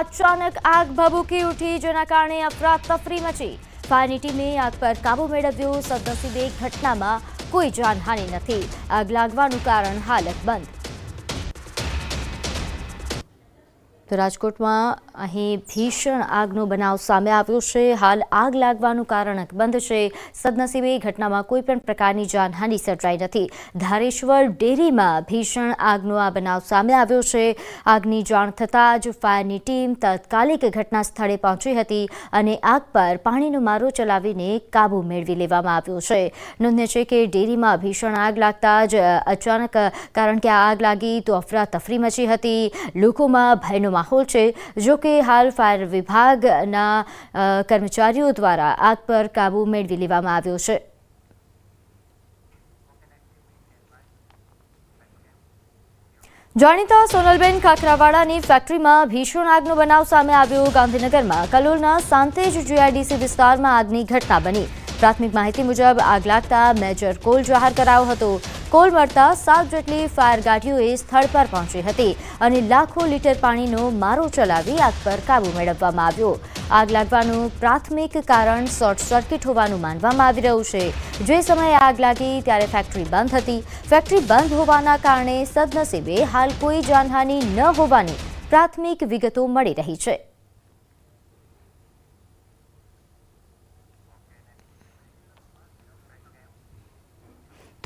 અચાનક આગ ભભૂકી ઉઠી, જેના કારણે અફરાતફરી મચી. ફાયરની ટીમે આગ પર કાબુ મેળવ્યો. સદનસીબે ઘટનામાં કોઈ જાનહાનિ નથી. આગ લાગવાનું કારણ હાલત બંધ. તો રાજકોટમાં અહીં ભીષણ આગનો બનાવ સામે આવ્યો છે. હાલ આગ લાગવાનું કારણ અકબંધ છે. સદનસીબે ઘટનામાં કોઈપણ પ્રકારની જાનહાનિ સર્જાઈ નથી. ધારેશ્વર ડેરીમાં ભીષણ આગનો આ બનાવ સામે આવ્યો છે. આગની જાણ થતાં જ ફાયરની ટીમ તાત્કાલિક ઘટના સ્થળે પહોંચી હતી અને આગ પર પાણીનો મારો ચલાવીને કાબૂ મેળવી લેવામાં આવ્યો છે. નોંધ્ય છે કે ડેરીમાં ભીષણ આગ લાગતા જ અચાનક, કારણ કે આગ લાગી તો અફરાતફરી મચી હતી. લોકોમાં ભયનો માહોલ છે, જો હાલ ફાયર વિભાગના કર્મચારીઓ દ્વારા આગ પર કાબૂ મેળવી લેવામાં આવ્યો છે. જાણીતા સોનલબેન કાકરાવાડાની ફેક્ટરીમાં ભીષણ આગનો બનાવ સામે આવ્યો ગાંધીનગરમાં. કલોલના સાંતેજ જીઆઈડીસી વિસ્તારમાં આગની ઘટના બની. પ્રાથમિક માહિતી મુજબ આગ લાગતા મેજર કોલ જાહેર કરાયો હતો. કોલ મળતા સાત જેટલી ફાયર ગાડીઓએ સ્થળ પર પહોંચી હતી અને લાખો લીટર પાણીનો મારો ચલાવી આગ પર કાબૂ મેળવવામાં આવ્યો. આગ લાગવાનું પ્રાથમિક કારણ શોર્ટ સર્કિટ હોવાનું માનવામાં આવી રહ્યું છે. જે સમયે આગ લાગી ત્યારે ફેક્ટરી બંધ હતી. ફેક્ટરી બંધ હોવાના કારણે સદનસીબે હાલ કોઈ જાનહાનિ ન હોવાની પ્રાથમિક વિગતો મળી રહી છે.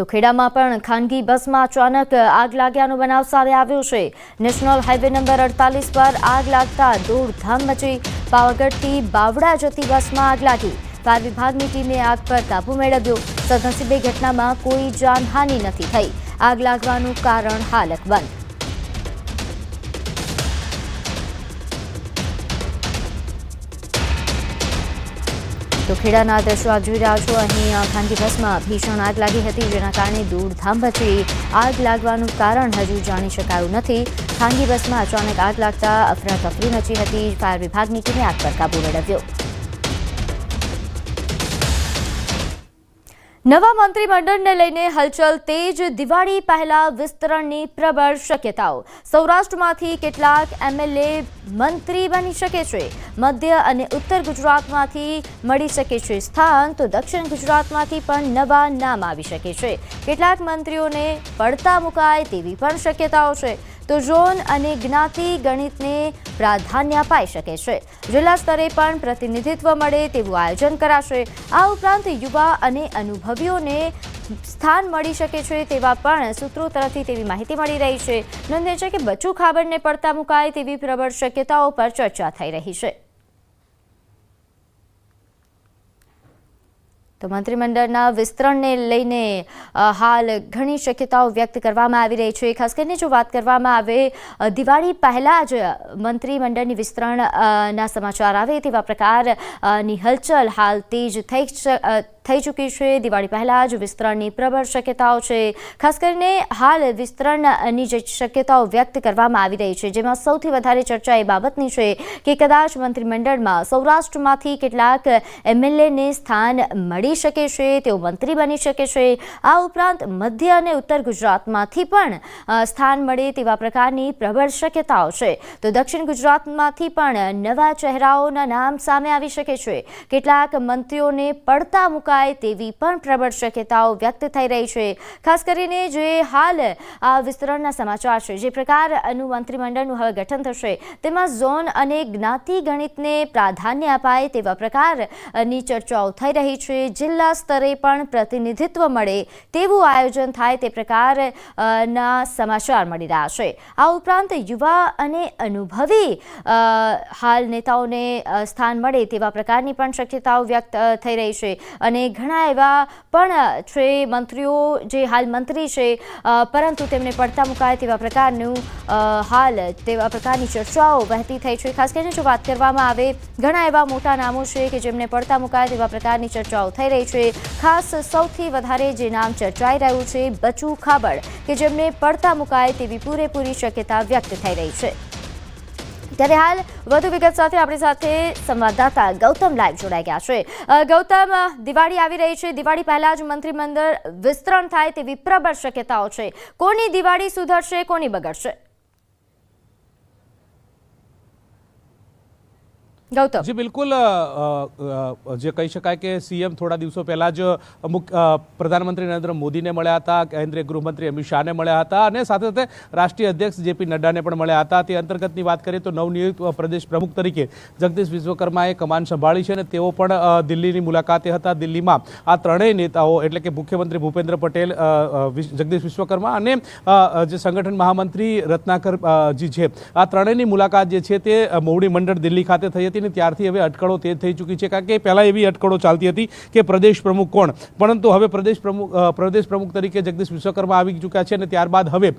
તો ખેડામાં પણ ખાનગી બસમાં અચાનક આગ લાગ્યાનો બનાવ સામે આવ્યો છે. નેશનલ હાઈવે નંબર અડતાલીસ પર આગ લાગતા દોડધામ મચી પાવાગઢથી બાવડા જતી બસમાં આગ લાગી. ફાયર વિભાગની ટીમે આગ પર કાબુ મેળવ્યો. સદનસીબે ઘટનામાં કોઈ જાનહાનિ નથી થઈ. આગ લાગવાનું કારણ હાલ બંધ. તો ખેડાના દ્રશ્યો આપ જોઈ રહ્યા છો. અહીં ખાનગી બસમાં ભીષણ આગ લાગી હતી, જેના કારણે દૂરધામ મચી આગ લાગવાનું કારણ હજુ જાણી શકાયું નથી. ખાનગી બસમાં અચાનક આગ લાગતા અફરાતફરી મચી હતી. ફાયર વિભાગની ટીમે આગ પર કાબૂ મેળવ્યો. નવા મંત્રીમંડળને લઈને હલચલ તેજ દિવાળી પહેલા વિસ્તરણની પ્રબળ શક્યતાઓ. સૌરાષ્ટ્રમાંથી કેટલાક એમએલએ મંત્રી બની શકે છે. મધ્ય અને ઉત્તર ગુજરાતમાંથી મળી શકે છે સ્થાન, તો દક્ષિણ ગુજરાતમાંથી પણ નવા નામ આવી શકે છે. કેટલાક મંત્રીઓને પડતા મુકાય તેવી પણ શક્યતાઓ છે. તો ઝોન અને જ્ઞાતિ ગણિતને પ્રાધાન્ય અપાઈ શકે છે. જિલ્લા સ્તરે પણ પ્રતિનિધિત્વ મળે તેવું આયોજન કરાશે. આ ઉપરાંત યુવા અને અનુભવીઓને સ્થાન મળી શકે છે તેવા પણ સૂત્રો તરફથી તેવી માહિતી મળી રહી છે. નોંધે છે કે બચુ ખાબડને પડતા મુકાય તેવી પ્રબળ શક્યતાઓ પર ચર્ચા થઈ રહી છે. તો મંત્રીમંડળના વિસ્તરણને લઈને હાલ ઘણી શક્યતાઓ વ્યક્ત કરવામાં આવી રહી છે. ખાસ કરીને જો વાત કરવામાં આવે દિવાળી પહેલાં જ મંત્રીમંડળની વિસ્તરણ ના સમાચાર આવે તેવા પ્રકારની હલચલ હાલ તેજ થઈ થઈ ચૂકી છે. દિવાળી પહેલાં જ વિસ્તરણની પ્રબળ શક્યતાઓ છે. ખાસ કરીને હાલ વિસ્તરણની જે શક્યતાઓ વ્યક્ત કરવામાં આવી રહી છે, જેમાં સૌથી વધારે ચર્ચા એ બાબતની છે કે કદાચ મંત્રીમંડળમાં સૌરાષ્ટ્રમાંથી કેટલાક એમએલએને સ્થાન મળી શકે છે, તેઓ મંત્રી બની શકે છે. આ ઉપરાંત મધ્ય અને ઉત્તર ગુજરાતમાંથી પણ સ્થાન મળે તેવા પ્રકારની પ્રબળ શક્યતાઓ છે. તો દક્ષિણ ગુજરાતમાંથી પણ નવા ચહેરાઓના નામ સામે આવી શકે છે. કેટલાક મંત્રીઓને પડતા મુકાય તેવી પણ પ્રબળ શક્યતાઓ વ્યક્ત થઈ રહી છે. ખાસ કરીને જે હાલ આ વિસ્તરણના સમાચાર છે, જે પ્રકારનું મંત્રીમંડળનું હવે ગઠન થશે, તેમાં ઝોન અને જ્ઞાતિ ગણિતને પ્રાધાન્ય અપાય તેવા પ્રકારની ચર્ચાઓ થઈ રહી છે. જિલ્લા સ્તરે પણ પ્રતિનિધિત્વ મળે તેવું આયોજન થાય તે પ્રકાર ના સમાચાર મળી રહ્યા છે. આ ઉપરાંત યુવા અને અનુભવી હાલ નેતાઓને સ્થાન મળે તેવા પ્રકારની પણ શક્યતાઓ વ્યક્ત થઈ રહી છે અને ઘણા એવા પણ છે, મંત્રીઓ જે હાલ મંત્રી છે પરંતુ તેમને પડતા મુકાય તેવા પ્રકારનું હાલ તેવા પ્રકારની ચર્ચાઓ વહેતી થઈ છે. ખાસ કરીને જો વાત કરવામાં આવે, ઘણા એવા મોટા નામો છે કે જેમને પડતા મુકાય તેવા પ્રકારની ચર્ચાઓ થઈ રહી છે. ખાસ સૌથી વધારે જે નામ ચર્ચાઈ રહ્યું છે, બચુ ખાબડ, કે જેમને પડતા મુકાય તેવી પૂરેપૂરી શક્યતા વ્યક્ત થઈ રહી છે. ત્યારે હાલ વધુ વિગત સાથે આપણી સાથે સંવાદદાતા ગૌતમ લાઈવ જોડાઈ ગયા છે. ગૌતમ, દિવાળી આવી રહી છે. દિવાળી પહેલા જ મંત્રીમંડળ વિસ્તરણ થાય તેવી પ્રબળ શક્યતાઓ છે. કોની દિવાળી સુધરશે, કોની બગડશે? ગૌતમ. જી બિલકુલ જે કહી શકાય કે સીએમ થોડા દિવસો પહેલાં જ પ્રધાનમંત્રી નરેન્દ્ર મોદીને મળ્યા હતા કેન્દ્રીય ગૃહમંત્રી અમિત શાહને મળ્યા હતા અને સાથે સાથે રાષ્ટ્રીય અધ્યક્ષ જેપી નડ્ડાને પણ મળ્યા હતા. તે અંતર્ગતની વાત કરીએ તો નવનિયુક્ત પ્રદેશ પ્રમુખ તરીકે જગદીશ વિશ્વકર્માએ કમાન સંભાળી છે અને તેઓ પણ દિલ્હીની મુલાકાતે હતા. દિલ્હીમાં આ ત્રણેય નેતાઓ એટલે કે મુખ્યમંત્રી ભૂપેન્દ્ર પટેલ જગદીશ વિશ્વકર્મા અને જે સંગઠન મહામંત્રી રત્નાકર અ, છે આ ત્રણેયની મુલાકાત જે છે તે મોવડી મંડળ દિલ્હી ખાતે થઈ હતી. અને ત્યારથી હવે અટકળો તે થઈ ચૂકી છે. કારણ કે પહેલાં એવી અટકળો ચાલતી હતી કે પ્રદેશ પ્રમુખ કોણ? પરંતુ હવે પ્રદેશ પ્રમુખ પ્રદેશ પ્રમુખ તરીકે જગદીશ વિશ્વકર્મા આવી ચૂક્યા છે અને ત્યારબાદ હવે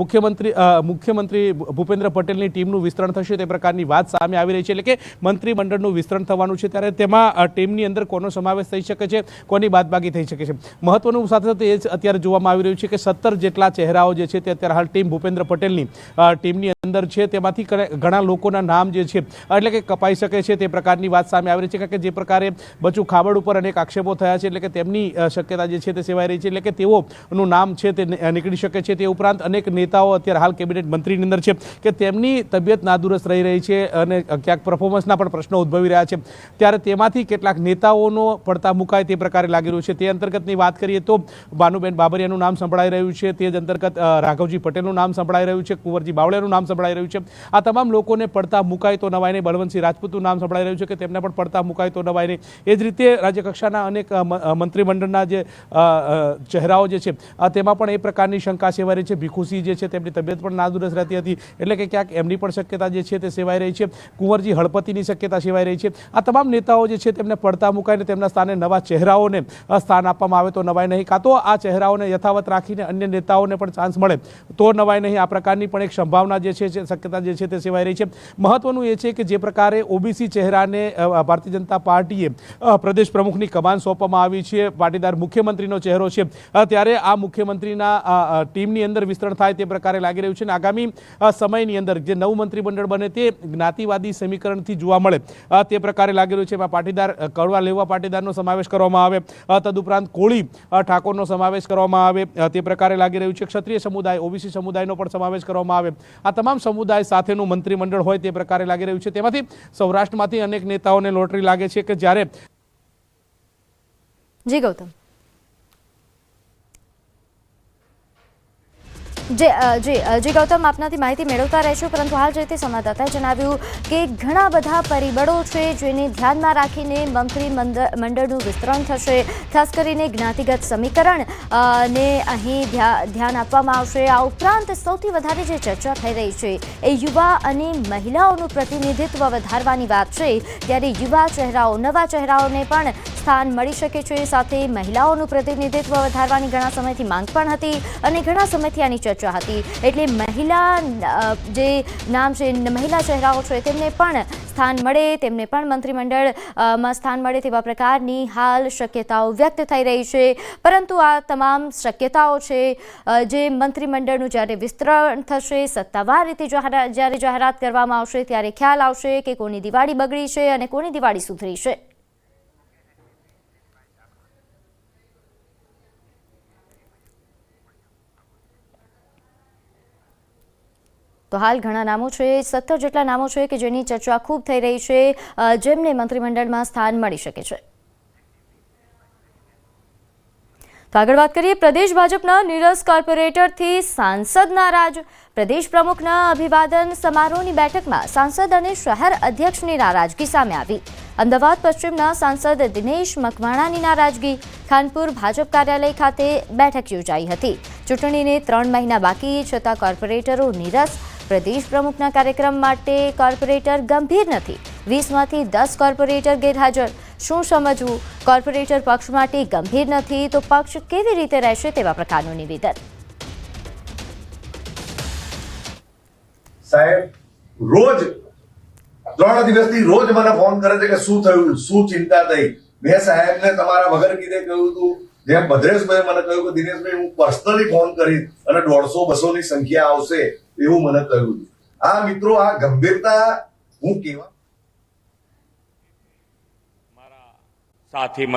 મુખ્યમંત્રી મુખ્યમંત્રી ભૂપેન્દ્ર પટેલની ટીમનું વિસ્તરણ થશે. તે પ્રકારની વાત સામે આવી રહી છે. એટલે કે મંત્રીમંડળનું વિસ્તરણ થવાનું છે. ત્યારે તેમાં ટીમની અંદર કોનો સમાવેશ થઈ શકે છે? કોની બાદબાકી થઈ શકે છે? મહત્વનું સાથે સાથે એ જ અત્યારે જોવામાં આવી રહ્યું છે કે સત્તર જેટલા ચહેરાઓ જે છે તે અત્યારે હાલ ટીમ ભૂપેન્દ્ર પટેલની ટીમની અંદર છે. તેમાંથી ઘણા લોકોના નામ જે છે એટલે કે કપાઈ શકે છે તે પ્રકારની વાત સામે આવી રહી છે કે જે પ્રકારે બચુ ખાબડ ઉપર અનેક આક્ષેપો થયા છે એટલે કે તેમની શક્યતા જે છે તે સેવાઈ રહી છે એટલે કે તેઓનું નામ છે તે નીકળી શકે છે તે ઉપરાંત અનેક નેતાઓ અત્યારે હાલ કેબિનેટ મંત્રીની અંદર છે કે તેમની તબિયત નાદુરસ્ત રહી રહી છે અને ક્યાંક પરફોર્મન્સના પણ પ્રશ્નો ઉદ્ભવી રહ્યા છે. ત્યારે તેમાંથી કેટલાક નેતાઓનો પડતા મુકાય તે પ્રકારે લાગી રહ્યું છે. તે અંતર્ગતની વાત કરીએ તો ભાનુબેન બાબરિયાનું નામ સંભળાઈ રહ્યું છે. તે જ અંતર્ગત રાઘવજી પટેલનું નામ સંભળાઈ રહ્યું છે. કુંવરજી બાવળિયાનું નામ સંભળાઈ રહ્યું છે. આ તમામ લોકોને પડતા મુકાય તો નવાય બળવંતસિંહ બળવંતસિંહ રાજપૂતનું નામ સંભળાઈ રહ્યું છે કે તેમને પણ પડતા મુકાય તો નવાય નહીં. એ જ રીતે રાજ્યકક્ષાના અનેક મંત્રીમંડળના જે ચહેરાઓ જે છે તેમાં પણ એ પ્રકારની શંકા સેવાઈ રહી છે. ભીખુસિંહ જે છે તેમની તબિયત પણ નાદુરસ્ત રહેતી હતી. એટલે કે ક્યાંક એમની પણ શક્યતા જે છે તે સેવાઈ રહી છે. કુંવરજી હળપતિની શક્યતા સેવાઈ રહી છે. આ તમામ નેતાઓ જે છે તેમને પડતા મુકાઈને તેમના સ્થાને નવા ચહેરાઓને સ્થાન આપવામાં આવે તો નવાય નહીં. કાં તો આ ચહેરાઓને યથાવત રાખીને અન્ય નેતાઓને પણ ચાન્સ મળે તો નવાય નહીં. આ પ્રકારની પણ એક સંભાવના જે છે શક્યતા જે છે તે સેવાઈ રહી છે. મહત્વનું એ છે કે જે પ્રકારે ઓબીસી ચહેરાને ભારતીય જનતા પાર્ટીએ પ્રદેશ પ્રમુખની કમાન સોંપવામાં આવી છે, પાટીદાર મુખ્યમંત્રીનો ચહેરો છે. ત્યારે આ મુખ્યમંત્રીના ટીમની અંદર વિસ્તરણ થાય તે પ્રકારે લાગી રહ્યું છે અને આગામી સમયની અંદર જે નવું મંત્રીમંડળ બને તે જ્ઞાતિવાદી સમીકરણથી જોવા મળે. તે પ્રકારે લાગી રહ્યું છે. એમાં પાટીદાર કડવા લેવા પાટીદારનો સમાવેશ કરવામાં આવે. તદુપરાંત કોળી ઠાકોરનો સમાવેશ કરવામાં આવે. તે પ્રકારે લાગી રહ્યું છે. ક્ષત્રિય સમુદાય, ઓબીસી સમુદાયનો પણ સમાવેશ કરવામાં આવે. આ તમામ સમુદાય સાથેનું મંત્રીમંડળ હોય તે પ્રકારે લાગી રહ્યું છે. તેમાંથી સૌરાષ્ટ્રમાંથી અનેક નેતાઓને લોટરી લાગે છે કે જ્યારે જી ગૌતમ. જે જે ગૌતમ આપનાથી માહિતી મેળવતા રહેશું પરંતુ હાલ જે રીતે સંવાદદાતાએ જણાવ્યું કે ઘણા બધા પરિબળો છે જેને ધ્યાનમાં રાખીને મંત્રી મંડ- મંડળનું વિસ્તરણ થશે, ખાસ કરીને જ્ઞાતિગત સમીકરણ ને અહીં ધ્યા- ધ્યાન આપવામાં આવશે. આ ઉપરાંત સૌથી વધારે જે ચર્ચા થઈ રહી છે એ યુવા અને મહિલાઓનું પ્રતિનિધિત્વ વધારવાની વાત છે. ત્યારે યુવા ચહેરાઓ, નવા ચહેરાઓને પણ સ્થાન મળી શકે છે. સાથે મહિલાઓનું પ્રતિનિધિત્વ વધારવાની ઘણા સમયથી માંગ પણ હતી અને ઘણા સમયથી આની ચર્ચા હતી. એટલે મહિલા જે નામ છે, મહિલા ચહેરાઓ છે, તેમને પણ સ્થાન મળે, તેમને પણ મંત્રીમંડળમાં સ્થાન મળે તેવા પ્રકારની હાલ શક્યતાઓ વ્યક્ત થઈ રહી છે. પરંતુ આ તમામ શક્યતાઓ છે જે મંત્રીમંડળનું જ્યારે વિસ્તરણ થશે, સત્તાવાર રીતે જ્યારે જાહેરાત કરવામાં આવશે, ત્યારે ખ્યાલ આવશે કે કોની દિવાળી બગડી છે અને કોની દિવાળી સુધરી છે. તો હાલ ઘણા નામો છે, સત્તર જેટલા નામો છે કે જેની ચર્ચા ખૂબ થઈ રહી છે જેમને મંત્રીમંડળમાં સ્થાન મળી શકે છે. તો આગળ વાત કરીએ, પ્રદેશ ભાજપના નિરસ કોર્પોરેટરથી સાંસદ નારાજ પ્રદેશ પ્રમુખના અભિવાદન સમારોહની બેઠકમાં સાંસદ અને શહેર અધ્યક્ષની નારાજગી સામે આવી. અમદાવાદ પશ્ચિમના સાંસદ દિનેશ મકવાણાની નારાજગી, ખાનપુર ભાજપ કાર્યાલય ખાતે બેઠક યોજાઈ હતી. ચૂંટણીને ત્રણ મહિના બાકી, છતાં કોર્પોરેટરો નીરસ પ્રદેશ પ્રમુખના કાર્યક્રમ માટે કોર્પોરેટર ગંભીર નથી. વીસમાંથી દસ કોર્પોરેટર ગેરહાજર. શું સમજવું? કોર્પોરેટર પક્ષ માટે ગંભીર નથી તો પક્ષ કેવી રીતે રહેશે તેવા પ્રકારનું નિવેદન. સાહેબ, રોજ, ત્રણ દિવસથી રોજ મને ફોન કરે છે કે શું થયું, શું ચિંતા થઈ? મેં સાહેબને તમારા વગર કીધે કહ્યું હતું. જેમ ભદ્રેશભાઈ મને કહ્યું કે દિનેશભાઈ, હું પર્સનલી ફોન કરીશ અને દોઢસો બસો ની સંખ્યા આવશે. એવું મને કહ્યું આ મિત્રો આ ગંભીરતા હું કેવા મારા સાથી